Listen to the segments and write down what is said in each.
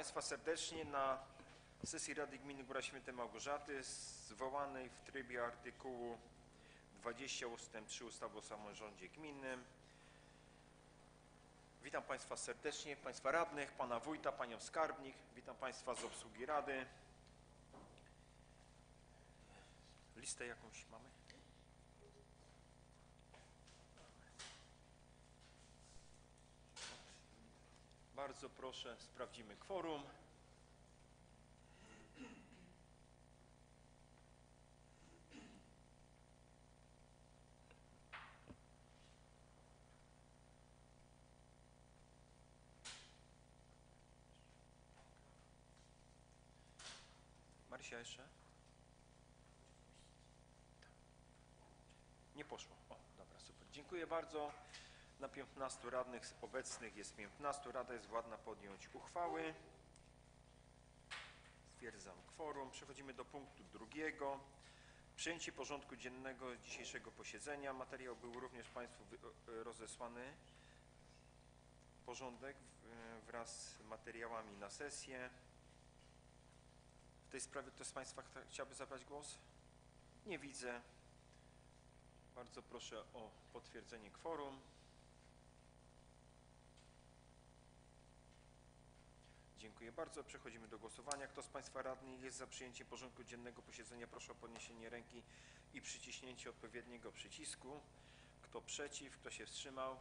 Państwa serdecznie na sesji Rady Gminy Góra Święte Małgorzaty zwołanej w trybie artykułu 20 ust. 3 ustawy o samorządzie gminnym. Witam Państwa serdecznie, Państwa radnych, Pana Wójta, Panią Skarbnik. Witam Państwa z obsługi Rady. Listę jakąś mamy? Bardzo proszę, sprawdzimy kworum. Marysia jeszcze? Nie poszło. O, dobra, super. Dziękuję bardzo. Na 15 radnych obecnych jest 15. Rada jest władna podjąć uchwały. Stwierdzam kworum. Przechodzimy do punktu drugiego. Przyjęcie porządku dziennego dzisiejszego posiedzenia. Materiał był również Państwu e, rozesłany. Porządek w- wraz z materiałami na sesję. W tej sprawie ktoś z Państwa chciałby zabrać głos? Nie widzę. Bardzo proszę o potwierdzenie kworum. Dziękuję bardzo. Przechodzimy do głosowania. Kto z Państwa radnych jest za przyjęciem porządku dziennego posiedzenia, proszę o podniesienie ręki i przyciśnięcie odpowiedniego przycisku. Kto przeciw, kto się wstrzymał?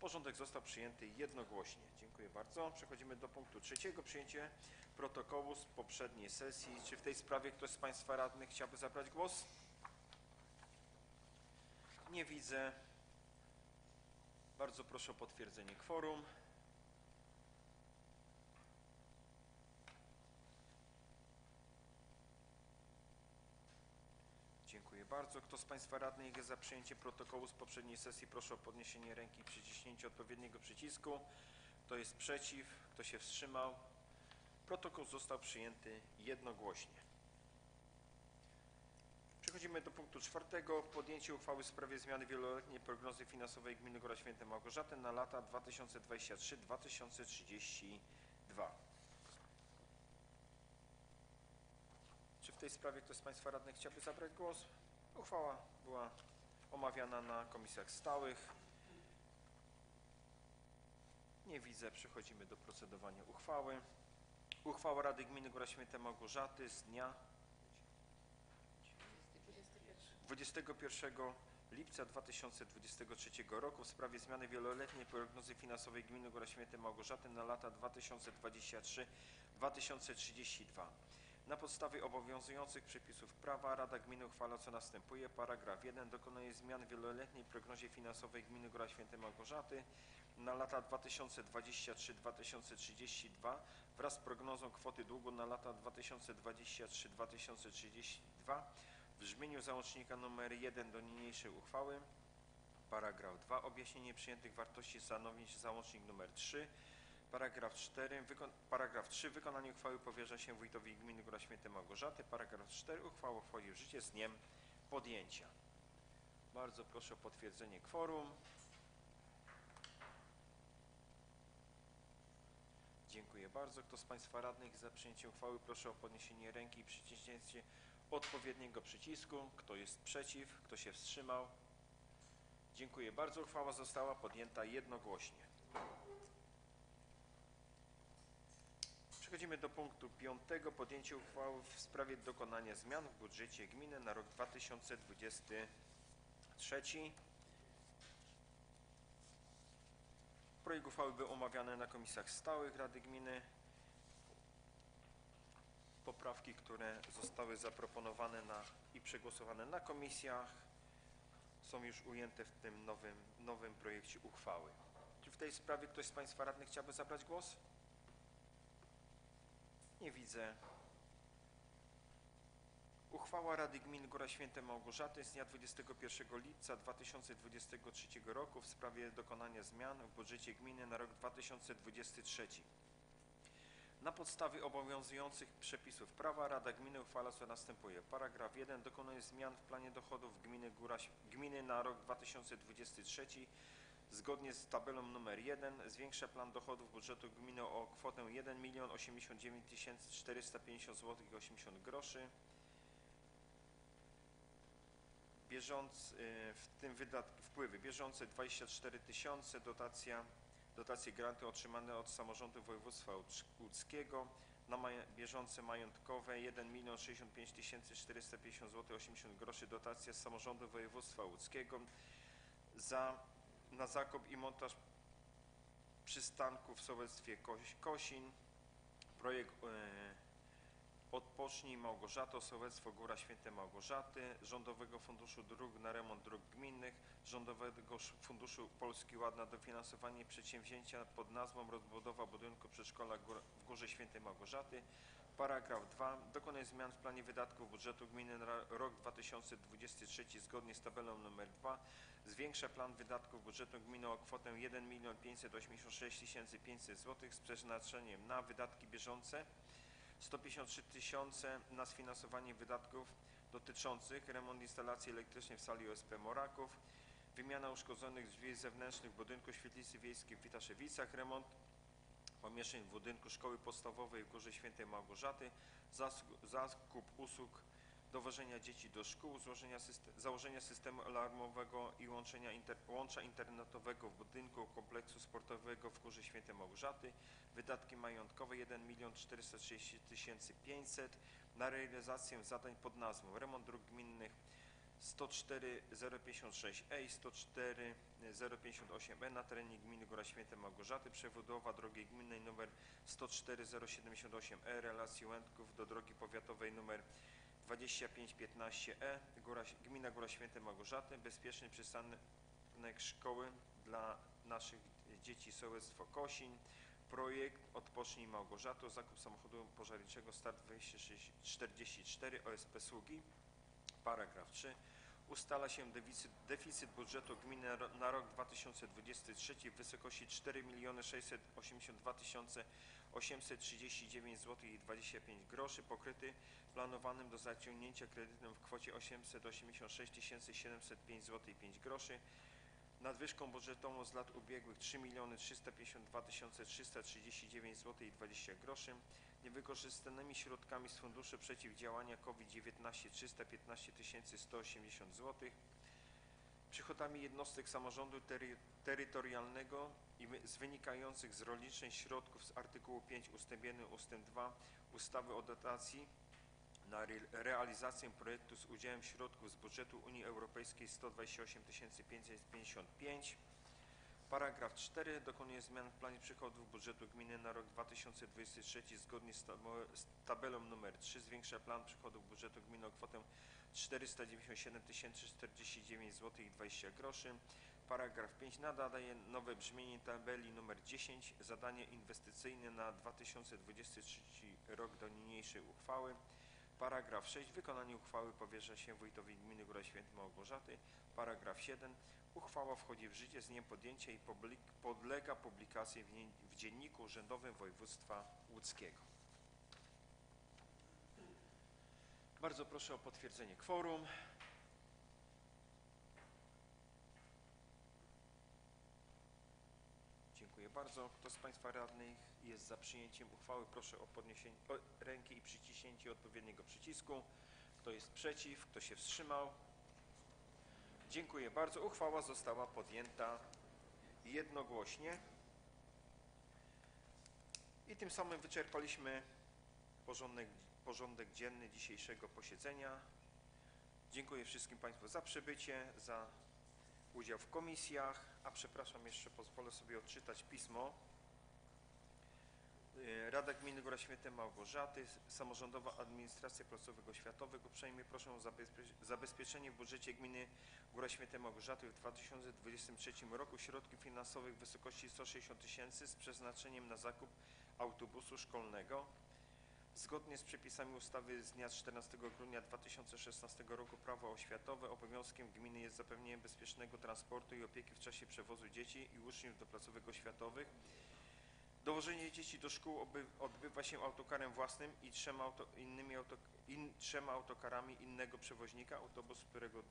Porządek został przyjęty jednogłośnie. Dziękuję bardzo. Przechodzimy do punktu trzeciego. Przyjęcie protokołu z poprzedniej sesji. Czy w tej sprawie ktoś z Państwa radnych chciałby zabrać głos? Nie widzę. Bardzo proszę o potwierdzenie kworum. Dziękuję bardzo. Kto z Państwa radnych jest za przyjęciem protokołu z poprzedniej sesji, proszę o podniesienie ręki i przyciśnięcie odpowiedniego przycisku. Kto jest przeciw? Kto się wstrzymał? Protokół został przyjęty jednogłośnie. Przechodzimy do punktu czwartego. Podjęcie uchwały w sprawie zmiany wieloletniej prognozy finansowej Gminy Góra Święte Małgorzaty na lata 2023-2032. Czy w tej sprawie ktoś z Państwa radnych chciałby zabrać głos? Uchwała była omawiana na komisjach stałych. Nie widzę. Przechodzimy do procedowania uchwały. Uchwała Rady Gminy Góra Święte Małgorzaty z dnia 21 lipca 2023 roku w sprawie zmiany wieloletniej prognozy finansowej Gminy Góra Święte Małgorzaty na lata 2023-2032. Na podstawie obowiązujących przepisów prawa Rada Gminy uchwala co następuje. Paragraf 1. Dokonuje zmian w wieloletniej prognozie finansowej Gminy Góra Święte Małgorzaty na lata 2023-2032 wraz z prognozą kwoty długu na lata 2023-2032 w brzmieniu załącznika nr 1 do niniejszej uchwały. Paragraf 2. Objaśnienie przyjętych wartości stanowi załącznik nr 3. Paragraf 4. Wykon paragraf 3. Wykonanie uchwały powierza się wójtowi gminy Góra Święte Małgorzaty. Paragraf 4. Uchwała wchodzi w życie z dniem podjęcia. Bardzo proszę o potwierdzenie kworum. Dziękuję bardzo. Kto z Państwa radnych za przyjęciem uchwały proszę o podniesienie ręki i przyciśnięcie odpowiedniego przycisku. Kto jest przeciw? Kto się wstrzymał? Dziękuję bardzo. Uchwała została podjęta jednogłośnie. Przechodzimy do punktu piątego. Podjęcie uchwały w sprawie dokonania zmian w budżecie gminy na rok 2023. Projekt uchwały był omawiany na komisjach stałych Rady Gminy. Poprawki, które zostały zaproponowane na, i przegłosowane na komisjach są już ujęte w tym nowym, nowym projekcie uchwały. Czy w tej sprawie ktoś z Państwa radnych chciałby zabrać głos? Nie widzę. Uchwała Rady Gminy Góra Święte Małgorzaty z dnia 21 lipca 2023 roku w sprawie dokonania zmian w budżecie gminy na rok 2023. Na podstawie obowiązujących przepisów prawa Rada Gminy uchwala co następuje. Paragraf 1 dokonuje zmian w planie dochodów gminy, Góra, gminy na rok 2023 Zgodnie z tabelą numer 1 zwiększa plan dochodów budżetu gminy o kwotę 1 milion 89 450 zł i 80 groszy. Bieżąc, y, w tym wydatki, wpływy bieżące 24 tysiące, dotacja, dotacje granty otrzymane od samorządu województwa łódzkiego na bieżące majątkowe 1 milion 65 450 zł 80 groszy dotacja z samorządu województwa łódzkiego za na zakup i montaż przystanku w sołectwie Kosin projekt e, Odpocznij Małgorzato, sołectwo Góra Święte Małgorzaty, Rządowego Funduszu Dróg na remont dróg gminnych, Rządowego Sz- Funduszu Polski Ład na dofinansowanie przedsięwzięcia pod nazwą rozbudowa budynku przedszkola w Górze Świętej Małgorzaty. Paragraf 2. Dokonuje zmian w planie wydatków budżetu gminy na rok 2023 zgodnie z tabelą nr 2. Zwiększa plan wydatków budżetu gminy o kwotę 1 586 500 zł z przeznaczeniem na wydatki bieżące 153 tysiące na sfinansowanie wydatków dotyczących remont instalacji elektrycznej w sali OSP Moraków, wymiana uszkodzonych drzwi zewnętrznych budynku świetlicy wiejskiej w Witaszewicach, remont pomieszczeń w budynku szkoły podstawowej w Górze Świętej Małgorzaty, zakup usług dowożenia dzieci do szkół, system, założenia systemu alarmowego i łączenia inter, łącza internetowego w budynku kompleksu sportowego w Górze Świętej Małgorzaty, wydatki majątkowe 1 430 500 na realizację zadań pod nazwą remont dróg gminnych 104 056E i 104 058E na terenie gminy Góra Święte Małgorzaty, przebudowa drogi gminnej nr 104 078E E, relacji Łętków do drogi powiatowej nr 2515E, E, Góra, gmina Góra Święte Małgorzaty, bezpieczny przystanek szkoły dla naszych dzieci sołectwo Kosin, projekt Odpocznij Małgorzato, zakup samochodu pożarniczego start 244 OSP Sługi, paragraf 3. Ustala się deficyt, deficyt budżetu gminy na ro- na rok 2023 w wysokości 4 682 839 zł i 25 groszy pokryty planowanym do zaciągnięcia kredytem w kwocie 886 705 zł i 5 groszy nadwyżką budżetową z lat ubiegłych 3 352 339 zł i 20 groszy, niewykorzystanymi środkami z Funduszu Przeciwdziałania COVID-19 315 180 zł, przychodami jednostek samorządu tery, terytorialnego i z wynikających z rozliczeń środków z artykułu 5 ust. 1 ust. 2 ustawy o dotacji na re realizację projektu z udziałem środków z budżetu Unii Europejskiej 128 555. Paragraf 4 dokonuje zmian w planie przychodów budżetu gminy na rok 2023 zgodnie z, tabelą nr 3 zwiększa plan przychodów budżetu gminy o kwotę 497 049 zł i 20 groszy. Paragraf 5 nadaje nowe brzmienie tabeli nr 10 zadanie inwestycyjne na 2023 rok do niniejszej uchwały. Paragraf 6. Wykonanie uchwały powierza się wójtowi gminy Góra Święta Małgorzaty. Paragraf 7. Uchwała wchodzi w życie z dniem podjęcia i podlega publikacji w Dzienniku Urzędowym Województwa Łódzkiego. Bardzo proszę o potwierdzenie kworum. Dziękuję bardzo. Kto z Państwa radnych jest za przyjęciem uchwały, proszę o podniesienie o, ręki i przyciśnięcie odpowiedniego przycisku. Kto jest przeciw? Kto się wstrzymał? Dziękuję bardzo. Uchwała została podjęta jednogłośnie. I tym samym wyczerpaliśmy porządek, porządek dzienny dzisiejszego posiedzenia. Dziękuję wszystkim Państwu za przybycie, za udział w komisjach, a przepraszam, jeszcze pozwolę sobie odczytać pismo. Y, Rada Gminy Góra Święte Małgorzaty, Samorządowa Administracja Placówek Oświatowych uprzejmie proszę o zabezpie- zabezpieczenie w budżecie Gminy Góra Święte Małgorzaty w 2023 roku środków finansowych w wysokości 160 tysięcy z przeznaczeniem na zakup autobusu szkolnego. Zgodnie z przepisami ustawy z dnia 14 grudnia 2016 roku Prawo oświatowe obowiązkiem gminy jest zapewnienie bezpiecznego transportu i opieki w czasie przewozu dzieci i uczniów do placówek oświatowych. Dowożenie dzieci do szkół odbywa się autokarem własnym i trzema, auto, innymi auto, in, trzema autokarami innego przewoźnika. Autobus, którego,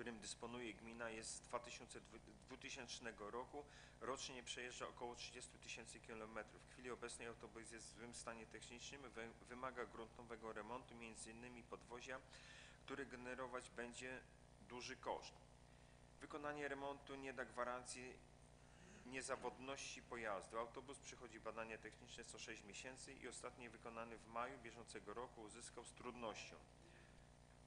którym dysponuje gmina jest z 2000 2000 roku. Rocznie przejeżdża około 30 tysięcy kilometrów. W chwili obecnej autobus jest w złym stanie technicznym, wy- wymaga gruntowego remontu, m.in. podwozia, który generować będzie duży koszt. Wykonanie remontu nie da gwarancji niezawodności pojazdu. Autobus przechodzi badania techniczne co 6 miesięcy i ostatni wykonany w maju bieżącego roku uzyskał z trudnością.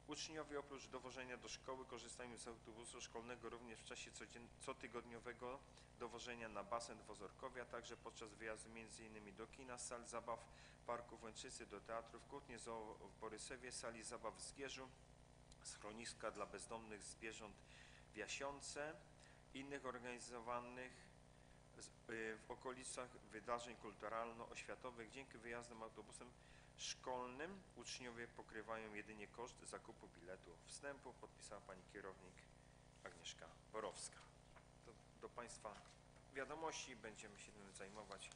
Uczniowie oprócz dowożenia do szkoły korzystają z autobusu szkolnego również w czasie cotygodniowego dowożenia na basen w Ozorkowie, a także podczas wyjazdu m.in. do kina, sal zabaw, parku w Łęczycy, do teatru w Kutnie, zoo w Borysewie, sali zabaw w Zgierzu, schroniska dla bezdomnych zwierząt w Jasiące, innych organizowanych y, w okolicach wydarzeń kulturalno-oświatowych. Dzięki wyjazdom autobusem szkolnym uczniowie pokrywają jedynie koszt zakupu biletu wstępu, podpisała pani kierownik Agnieszka Borowska. To do Państwa wiadomości, będziemy się tym zajmować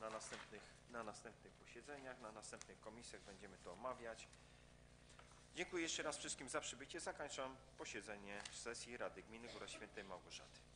na następnych, na następnych posiedzeniach, na następnych komisjach będziemy to omawiać. Dziękuję jeszcze raz wszystkim za przybycie. Zakończam posiedzenie sesji Rady Gminy Góra Świętej Małgorzaty.